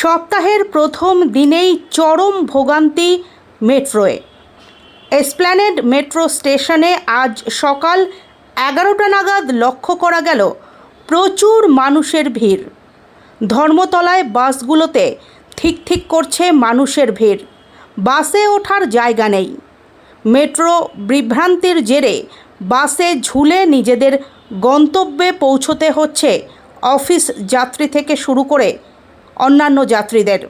সপ্তাহের প্রথম দিনেই চরম ভোগান্তি মেট্রোয়ে। এসপ্ল্যানেড মেট্রো স্টেশনে আজ সকাল এগারোটা নাগাদ লক্ষ্য করা গেল প্রচুর মানুষের ভিড়। ধর্মতলায় বাসগুলোতে ঠিক ঠিক করছে মানুষের ভিড়। বাসে ওঠার জায়গা নেই। মেট্রো বিভ্রান্তির জেরে বাসে ঝুলে নিজেদের গন্তব্যে পৌঁছতে হচ্ছে অফিস যাত্রী থেকে শুরু করে অন্যান্য যাত্রীদের।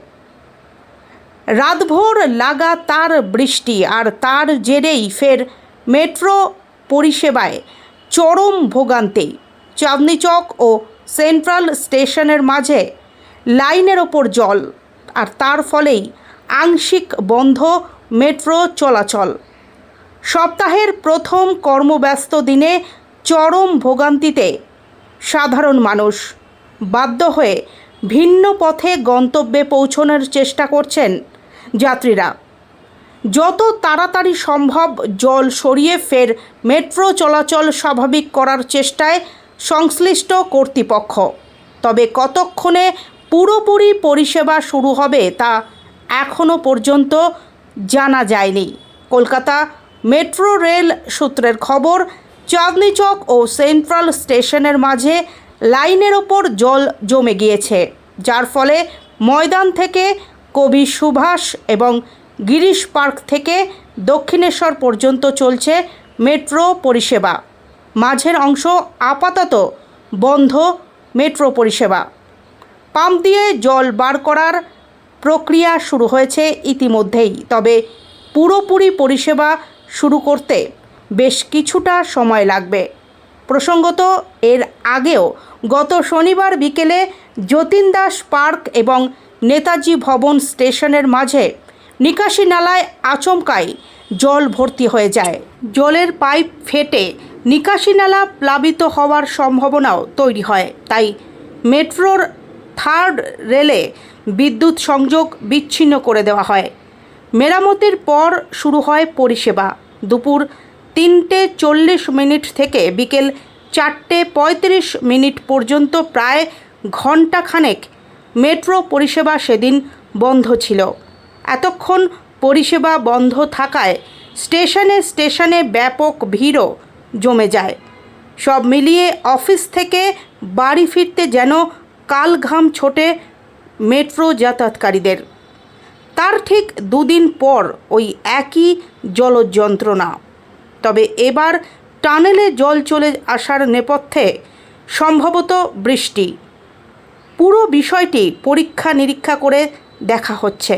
রাতভর লাগাতার বৃষ্টি আর তার জেরেই ফের মেট্রো পরিষেবায় চরম ভোগান্তি। চাঁদনি চক ও সেন্ট্রাল স্টেশনের মাঝে লাইনের ওপর জল আর তার ফলেই আংশিক বন্ধ মেট্রো চলাচল। সপ্তাহের প্রথম কর্মব্যস্ত দিনে চরম ভোগান্তিতে সাধারণ মানুষ বাধ্য হয়ে ভিন্ন পথে গন্তব্যে পৌঁছানোর চেষ্টা করছেন যাত্রীরা। যত তাড়াতাড়ি সম্ভব জল সরিয়ে ফের মেট্রো চলাচল স্বাভাবিক করার চেষ্টায় সংশ্লিষ্ট কর্তৃপক্ষ। তবে কতক্ষণে পুরোপুরি পরিষেবা শুরু হবে তা এখনও পর্যন্ত জানা যায়নি। কলকাতা মেট্রো রেল সূত্রের খবর চাঁদনি চক ও সেন্ট্রাল স্টেশনের মাঝে লাইনের ওপর জল জমে গিয়েছে, যার ফলে ময়দান থেকে কবি সুভাষ এবং গিরিশ পার্ক থেকে দক্ষিণেশ্বর পর্যন্ত চলছে মেট্রো পরিষেবা। মাঝের অংশ আপাতত বন্ধ মেট্রো পরিষেবা। পাম্প দিয়ে জল বার করার প্রক্রিয়া শুরু হয়েছে ইতিমধ্যেই, তবে পুরোপুরি পরিষেবা শুরু করতে বেশ কিছুটা সময় লাগবে। প্রসঙ্গত, এর আগেও গত শনিবার বিকেলে যতীন দাস পার্ক এবং নেতাজি ভবন স্টেশনের মাঝে নিকাশি নালায় আচমকাই জল ভর্তি হয়ে যায়। জলের পাইপ ফেটে নিকাশি নালা প্লাবিত হওয়ার সম্ভাবনাও তৈরি হয়। তাই মেট্রোর থার্ড রেলে বিদ্যুৎ সংযোগ বিচ্ছিন্ন করে দেওয়া হয়। মেরামতির পর শুরু হয় পরিষেবা। দুপুর তিনটে চল্লিশ মিনিট থেকে বিকেল চারটে পঁয়ত্রিশ মিনিট পর্যন্ত প্রায় ঘণ্টাখানেক মেট্রো পরিষেবা সেদিন বন্ধ ছিল। এতক্ষণ পরিষেবা বন্ধ থাকায় স্টেশনে স্টেশনে ব্যাপক ভিড়ও জমে যায়। সব মিলিয়ে অফিস থেকে বাড়ি ফিরতে যেন কাল ঘাম ছোটে মেট্রো যাতায়াতকারীদের। তার ঠিক দুদিন পর ওই একই জলযন্ত্রণা। তবে এবার টানেলে জল চলে আসার নেপথ্যে সম্ভবত বৃষ্টি। পুরো বিষয়টি পরীক্ষা নিরীক্ষা করে দেখা হচ্ছে।